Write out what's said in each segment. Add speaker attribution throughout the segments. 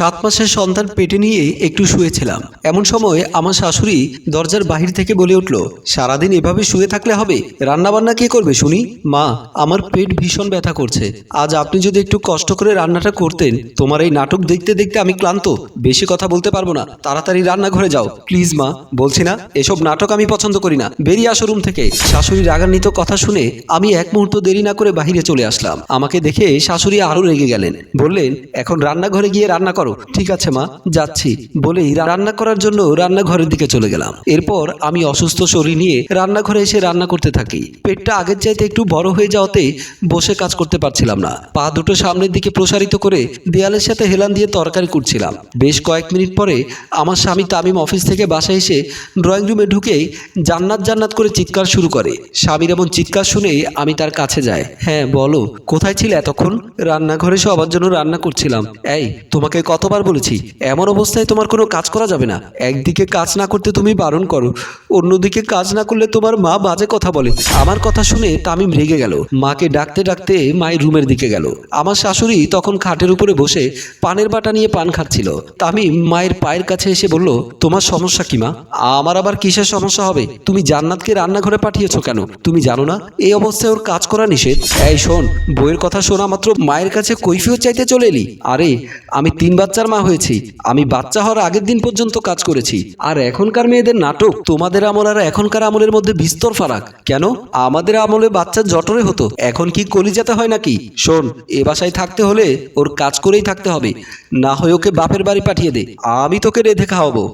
Speaker 1: সাত মাসের সন্তান পেটে নিয়ে একটু শুয়েছিলাম। এমন সময় আমার শাশুড়ি দরজার বাহির থেকে বলে উঠল, সারাদিন এভাবে শুয়ে থাকলে হবে? রান্নাবান্না কে করবে শুনি? মা, আমার পেট ভীষণ ব্যথা করছে। আজ আপনি যদি একটু কষ্ট করে রান্নাটা করতেন, তোমার এই নাটক দেখতে দেখতে আমি ক্লান্ত। বেশি কথা বলতে পারব না। তাড়াতাড়ি রান্নাঘরে যাও। প্লিজ, মা, বলছি না, এসব নাটক আমি পছন্দ করি না। বেরিয়ে আসো রুম থেকে। শাশুড়ি রাগান্বিত কথা শুনে আমি এক মুহূর্ত দেরি না করে বাহিরে চলে আসলাম। আমাকে দেখে শাশুড়ি আরও রেগে গেলেন। বললেন, এখন রান্নাঘরে গিয়ে রান্না করো। ঠিক আছে মা, যাচ্ছি। বলেই রান্না করার জন্য রান্নাঘরের দিকে চলে গেলাম। এরপর আমি অসুস্থ শরীর নিয়ে রান্নাঘরে এসে রান্না করতে থাকি। পেটটা আগের চাইতে একটু বড় হয়ে যাওয়াতে বসে কাজ করতে পারছিলাম না। পা দুটো সামনের দিকে প্রসারিত করে দেয়ালের সাথে হেলান দিয়ে তরকারি কুটছিলাম বেশ কয়েক মিনিট পরে আমার স্বামী তামিম অফিস থেকে বাসায় এসে ড্রয়িং রুমে ঢুকেই জান্নাত জান্নাত করে চিৎকার শুরু করে। স্বামীর এমন চিৎকার শুনে আমি তার কাছে যাই। হ্যাঁ বলো, কোথায় ছিল এতক্ষণ? রান্নাঘরে সবার জন্য রান্না করছিলাম। এই, তোমাকে কতবার বলেছি, এমন অবস্থায় তোমার কোনো কাজ করা যাবে না। একদিকে কাজ না করতে তুমি বারণ করো, অন্যদিকে কাজ না করলে তোমার মা বাজে কথা বলে। আমার কথা শুনে তামিম রেগে গেল। মাকে ডাকতে ডাকতে মায়ের রুমের দিকে গেল। আমার শাশুড়ি তখন খাটের উপরে বসে পানের বাটা নিয়ে পান খাচ্ছিল। তামিম মায়ের পায়ের কাছে এসে বলল, তোমার সমস্যা কি মা? আমার আবার কিসের সমস্যা হবে? তুমি জান্নাতকে রান্নাঘরে পাঠিয়েছো কেন? তুমি জানো না? এই অবস্থায় ওর কাজ করা নিষেধ। এই শোন, বইয়ের কথা শোনা মাত্র মায়ের কাছে কৈফিয়ত চাইতে চলে এলি। আরে, আমি তিন বাচ্চার মা হয়েছি। আমি বাচ্চা হওয়ার আগের দিন পর্যন্ত কাজ করেছি। আর এখনকার মেয়েদের নাটক, তোমাদের আমল আর এখনকার আমলের মধ্যে বিস্তর ফারাক। কেন? আমাদের আমলে বাচ্চা জটরে হতো। এখন কি কলিজাতে হয় নাকি? শোন, এ বাসায় থাকতে হলে ওর কাজ করেই থাকতে হবে। না হয় ওকে বাপের বাড়ি পাঠিয়ে দে। আমি তোকে রেধে খাওয়াবো।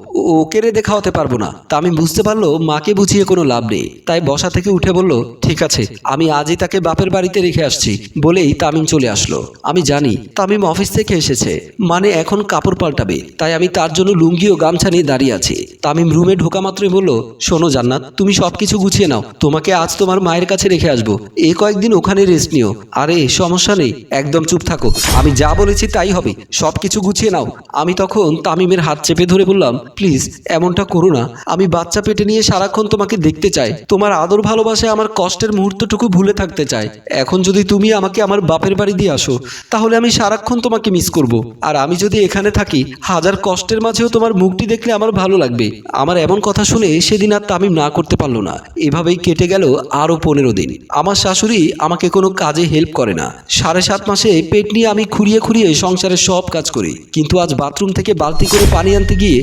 Speaker 1: ওকে রেধে খাওয়াতে পারব না। তা আমি বুঝতে পারল মাকে বুঝিয়ে কোনো লাভ নেই। তাই বসা থেকে উঠে বলল, ঠিক আছে, আমি আজই তাকে বাপের বাড়িতে রেখে আসছি। বলেই তামিম চলে আসলো। আমি জানি, তামিম অফিস থেকে এসেছে। মানে এখন কাপড় পাল্টাবে। তাই আমি তার জন্য লুঙ্গি ও গামছা নিয়ে দাঁড়িয়ে আছি। তামিম রুমে ঢোকা মাত্রই বলল, শোনো জান্নাত, তুমি সবকিছু গুছিয়ে নাও। তোমাকে আজ তোমার মায়ের কাছে রেখে আসব। এ কয়েকদিন ওখানে রেস্ট নিও। আরে, সমস্যা নেই, একদম চুপ থাকো। আমি যা বলেছি তাই হবে। সবকিছু গুছিয়ে নাও। আমি তখন তামিমের হাত চেপে ধরে বললাম, প্লিজ, এমনটা করো না। আমি বাচ্চা পেটে নিয়ে সারাক্ষণ তোমাকে দেখতে চাই। তোমার আদর ভালোবাসায় আমার কষ্টের মুহূর্তটুকু ভুলে থাকতে চাই। এখন যদি তুমি আমাকে আমার বাপের বাড়ি দিয়ে আসো, তাহলে আমি সারাক্ষণ তোমাকে মিস করব। আর আমি এখানে থাকি, হাজার কষ্টের মাঝেও তোমার মুখটি দেখলে আমার ভালো লাগবে। আমার এমন কথা শুনে সেদিন আর তামিম না করতে পারল না। এভাবেই কেটে গেল আরও পনেরো দিন। আমার শাশুড়ি আমাকে কোনো কাজে হেল্প করে না। সাড়ে সাত মাসে পেট নিয়ে আমি খুঁড়িয়ে খুঁড়িয়ে সংসারের সব কাজ করি। কিন্তু আজ বাথরুম থেকে বালতি করে পানি আনতে গিয়ে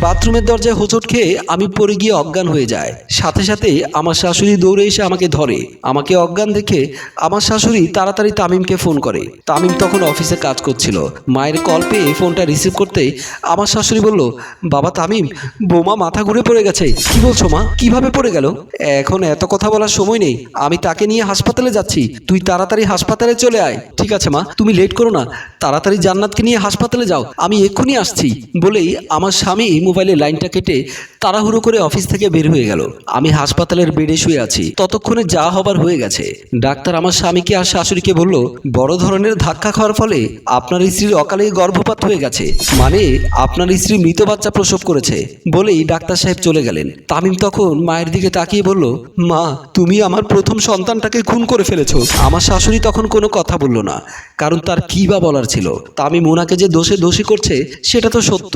Speaker 1: বাথরুমের দরজায় হোঁচট খেয়ে আমি পড়ে গিয়ে অজ্ঞান হয়ে যায় সাথে সাথে আমার শাশুড়ি দৌড়ে এসে আমাকে ধরে। আমাকে অজ্ঞান দেখে আমার শাশুড়ি তাড়াতাড়ি তামিমকে ফোন করে। তামিম তখন অফিসে কাজ করছিল। মায়ের কল পেয়ে ফোনটা রিসিভ করতে আমার শাশুড়ি বলল, বাবা তামিম, বোমা মাথা ঘুরে পড়ে গেছে। কি বলছো মা? কীভাবে পড়ে গেল? এখন এত কথা বলার সময় নেই। আমি তাকে নিয়ে হাসপাতালে যাচ্ছি। তুই তাড়াতাড়ি হাসপাতালে চলে আয়। ঠিক আছে, মা। তুমি লেট করো না। তাড়াতাড়ি জান্নাতকে নিয়ে হাসপাতালে যাও। আমি এক্ষুনি আসছি। বলেই আমার স্বামী মোবাইলে লাইনটা কেটে তাড়াহুড়ো করে অফিস থেকে বের হয়ে গেল। আমি হাসপাতালের বেডে শুয়ে আছি। ততক্ষণে যা হবার হয়ে গেছে। ডাক্তার আমার স্বামীকে আর শাশুড়িকে বলল, বড় ধরনের ধাক্কা খাওয়ার ফলে আপনার স্ত্রীর অকালে গর্ভপাত হয়ে গেছে। মানে আপনার স্ত্রী মৃত বাচ্চা প্রসব করেছে। বলেই ডাক্তার সাহেব চলে গেলেন। তামিম তখন মায়ের দিকে তাকিয়ে বলল, মা, তুমি আমার প্রথম সন্তানটাকে খুন করে ফেলেছো। আমার শাশুড়ি তখন কোনো কথা বলল না। কারণ তার কী বা বলার ছিল? তামিম ওনাকে যে দোষে দোষী করছে, সেটা তো সত্য।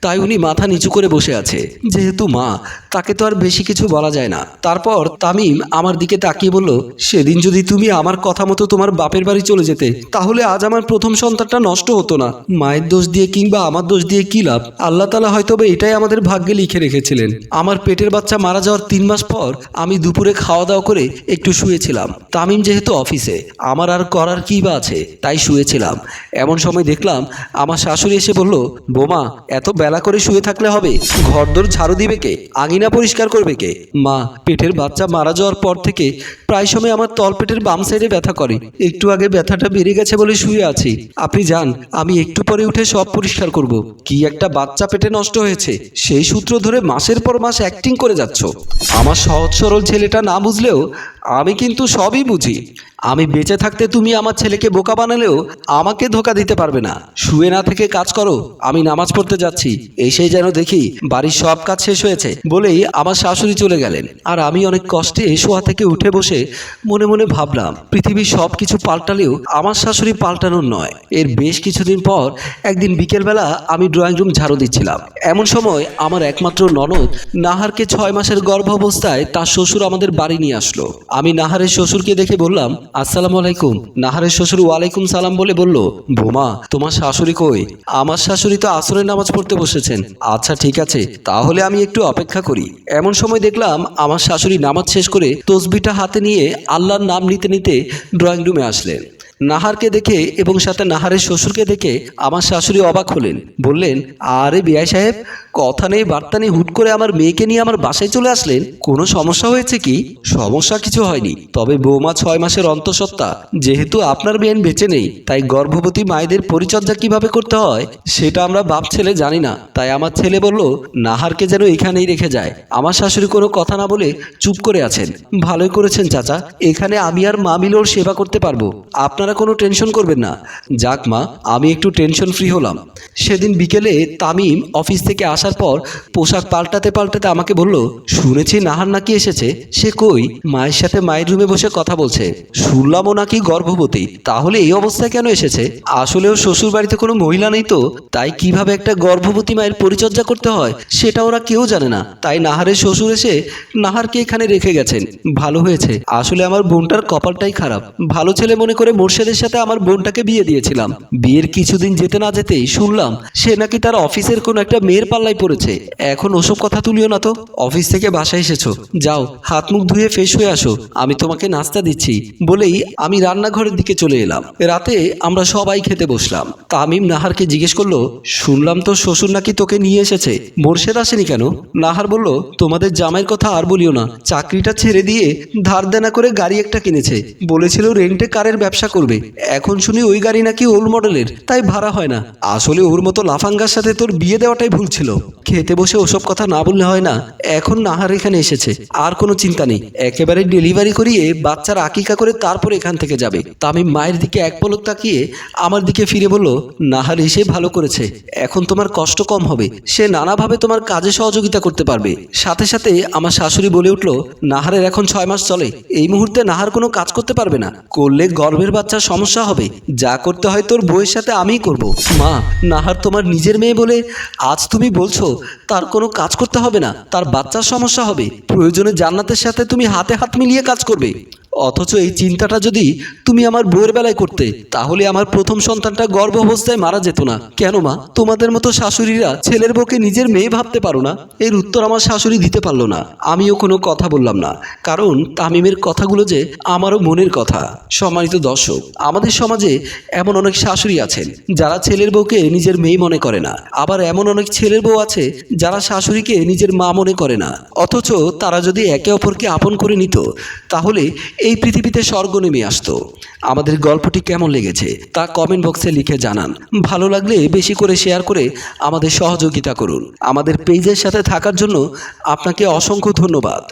Speaker 1: তাই উনি মাথা নিচু করে বসে আছে। যেহেতু মা, তাকে তো আর বেশি কিছু বলা যায় না। তারপর তামিম আমার দিকে তাকিয়ে বলল, সেদিন যদি তুমি আমার কথা মতো তোমার বাপের বাড়ি চলে যেতে, তাহলে আজ আমার প্রথম সন্তানটা নষ্ট হতো না। মায়ের দোষ দিয়ে কিংবা আমার দোষ দিয়ে কী লাভ? আল্লাহ তালা হয়তো এটাই আমাদের ভাগ্যে লিখে রেখেছিলেন। আমার পেটের বাচ্চা মারা যাওয়ার তিন মাস পর আমি দুপুরে খাওয়া দাওয়া করে একটু শুয়েছিলাম। তামিম যেহেতু অফিসে, আমার আর করার কি বা আছে, তাই শুয়েছিলাম। এমন সময় দেখলাম আমার শাশুড়ি এসে বলল, বোমা, এত বেলা করে শুয়ে থাকলে হবে? ঘরদোর ঝাড়ু দিবে কে? আঙিনা পরিষ্কার করবে কে? মা, পেটের বাচ্চা মারা যাওয়ার পর থেকে প্রায় সময় আমার তলপেটের বাম সাইডে ব্যথা করে। একটু আগে ব্যথাটা বেড়ে গেছে বলে শুয়ে আছি। আপনি যান, আমি একটু পরে উঠে সব পরিষ্কার করব। কি একটা বাচ্চা পেটে নষ্ট হয়েছে। সেই সূত্র ধরে মাসের পর মাস অ্যাক্টিং করে যাচ্ছ। আমার সহজ সরল ছেলেটা না বুঝলেও আমি কিন্তু সবই বুঝি। আমি বেঁচে থাকতে তুমি আমার ছেলেকে বোকা বানালেও আমাকে ধোকা দিতে পারবে না। শুয়ে না থেকে কাজ করো, আমি নামাজ পড়তে যাচ্ছি। এসে যেন দেখি বাড়ির সব কাজ শেষ হয়েছে বলেই আমার শাশুড়ি চলে গেলেন। আর আমি অনেক কষ্টে শোয়া থেকে উঠে বসে মনে মনে ভাবলাম, পৃথিবীর সব কিছু পাল্টালেও আমার শাশুড়ি পাল্টানোর নয়। এর বেশ কিছুদিন পর একদিন বিকেলবেলা আমি ড্রয়িং রুম ঝাড়ু দিচ্ছিলাম। এমন সময় আমার একমাত্র ননদ নাহারকে ছয় মাসের গর্ভ অবস্থায় তার শ্বশুর আমাদের বাড়ি নিয়ে আসলো। আমি নাহারের শ্বশুরকে দেখে বললাম, আসসালাম আলাইকুম। নাহারের শ্বশুর ওয়ালাইকুম সালাম বলে বলল, বোমা, তোমার শাশুড়ি কই? আমার শাশুড়ি তো আসরের নামাজ পড়তে বসেছেন। আচ্ছা ঠিক আছে, তাহলে আমি একটু অপেক্ষা করি। এমন সময় দেখলাম, আমার শাশুড়ি নামাজ শেষ করে তসবিটা হাতে নিয়ে আল্লাহর নাম নিতে নিতে ড্রয়িং রুমে আসলেন। নাহারকে দেখে এবং সাথে নাহারের শ্বশুরকে দেখে আমার শাশুড়ি অবাক হলেন। বললেন, আরে বিআই সাহেব, কথা নেই, বার্তা নেই, হুট করে আমার মেয়েকে নিয়ে আমার বাসায় চলে আসলেন। কোনো সমস্যা হয়েছে কি? সমস্যা কিছু হয়নি, তবে বৌমা ছয় মাসের অন্তঃসত্ত্বা। যেহেতু আপনার বেন বেঁচে নেই, তাই গর্ভবতী মায়েদের পরিচর্যা কীভাবে করতে হয়, সেটা আমরা বাপ ছেলে জানি না। তাই আমার ছেলে বলল, নাহারকে যেন এখানেই রেখে যায়। আমার শাশুড়ি কোনো কথা না বলে চুপ করে আছেন। ভালোই করেছেন চাচা, এখানে আমি আর মা মিলেও সেবা করতে পারব। আপনারা কোনো টেনশন করবেন না। যাক মা, আমি একটু টেনশন ফ্রি হলাম। সেদিন বিকেলে তামিম অফিস থেকে আসার পর পোশাক পাল্টাতে পাল্টাতে আমাকে বলল, শুনেছি নাহার নাকি এসেছে? সে কই? মায়ের সাথে মায়ের রুমে বসে কথা বলছে। শুনলামও নাকি গর্ভবতী। তাহলে এই অবস্থায় কেন এসেছে? আসলেও শ্বশুর বাড়িতে কোনো মহিলা নেই তো। তাই কীভাবে একটা গর্ভবতী মায়ের পরিচর্যা করতে হয়, সেটা ওরা কেউ জানে না। তাই নাহারের শ্বশুর এসে নাহারকে এখানে রেখে গেছেন। ভালো হয়েছে। আসলে আমার বোনটার কপালটাই খারাপ। ভালো ছেলে মনে করে মোর্শেদের সাথে আমার বোনটাকে বিয়ে দিয়েছিলাম। বিয়ের কিছুদিন যেতে না যেতেই শুনলাম সে নাকি তার অফিসের কোনো একটা মেয়ের পাল্লায় পড়েছে। এখন ওসব কথা তুলিও না তো। অফিস থেকে বাসায় এসেছ। যাও, হাত মুখ ধুয়ে ফ্রেশ হয়ে আসো। আমি তোমাকে নাস্তা দিচ্ছি বলেই আমি রান্নাঘরের দিকে চলে এলাম। রাতে আমরা সবাই খেতে বসলাম। তামিম নাহারকে জিজ্ঞেস করল, শুনলাম তো শ্বশুর নাকি তোকে নিয়ে এসেছে। মোর্শেদ আসেনি কেন? নাহার বলল, তোমাদের জামাইয়ের কথা আর বলিও না। চাকরিটা ছেড়ে দিয়ে ধার দেনা করে গাড়ি একটা কিনেছে। বলেছিল রেন্টে কারের ব্যবসা করবে। এখন শুনি ওই গাড়ি নাকি ওল্ড মডেলের তাই ভাড়া হয় না। আসলে ওর মতো লাফাঙ্গার সাথে তোর বিয়ে দেওয়াটাই ভুল ছিল। খেতে বসে ওসব কথা না বললে হয় না। এখন নাহার এখানে এসেছে, আর কোনো চিন্তা নেই। একেবারে ডেলিভারি করিয়ে বাচ্চার আকিকা করে তারপর এখান থেকে যাবে। তামিম মায়ের দিকে এক পলক তাকিয়ে আমার দিকে ফিরে বলল, নাহার এসে ভালো করেছে। এখন তোমার কষ্ট কম হবে। সে নানাভাবে তোমার কাজে সহযোগিতা করতে পারবে। সাথে সাথে আমার শাশুড়ি বলে উঠল, নাহারের এখন ছয় মাস চলে। এই মুহূর্তে নাহার কোনো কাজ করতে পারবে না। করলে গর্ভের বাচ্চার সমস্যা হবে। যা করতে হয় তোর বউয়ের সাথে আমিই করব। মা, নাহার তোমার নিজের মেয়ে বলে আজ তুমি বলছো, তার কোনো কাজ করতে হবে না, তার বাচ্চার সমস্যা হবে। প্রয়োজনে জান্নাতের সাথে তুমি হাতে হাত মিলিয়ে কাজ করবে। অথচ এই চিন্তাটা যদি তুমি আমার বউয়ের বেলায় করতে, তাহলে আমার প্রথম সন্তানটা গর্ভ অবস্থায় মারা যেত না। কেন মা? তোমাদের মতো শাশুড়িরা ছেলের বউকে নিজের মেয়ে ভাবতে পারো না। এর উত্তর আমার শাশুড়ি দিতে পারল না। আমিও কোনো কথা বললাম না। কারণ তামিমের কথাগুলো যে আমারও মনের কথা। সম্মানিত দর্শক, আমাদের সমাজে এমন অনেক শাশুড়ি আছেন, যারা ছেলের বউকে নিজের মেয়ে মনে করে না। আবার এমন অনেক ছেলের বউ আছে, যারা শাশুড়িকে নিজের মা মনে করে না। অথচ তারা যদি একে অপরকে আপন করে নিত, তাহলে এই পৃথিবীতে স্বর্গ নেমে আসতো। আমাদের গল্পটি কেমন লেগেছে তা কমেন্ট বক্সে লিখে জানান। ভালো লাগলে বেশি করে শেয়ার করে আমাদের সহযোগিতা করুন। আমাদের পেজের সাথে থাকার জন্য আপনাকে অসংখ্য ধন্যবাদ।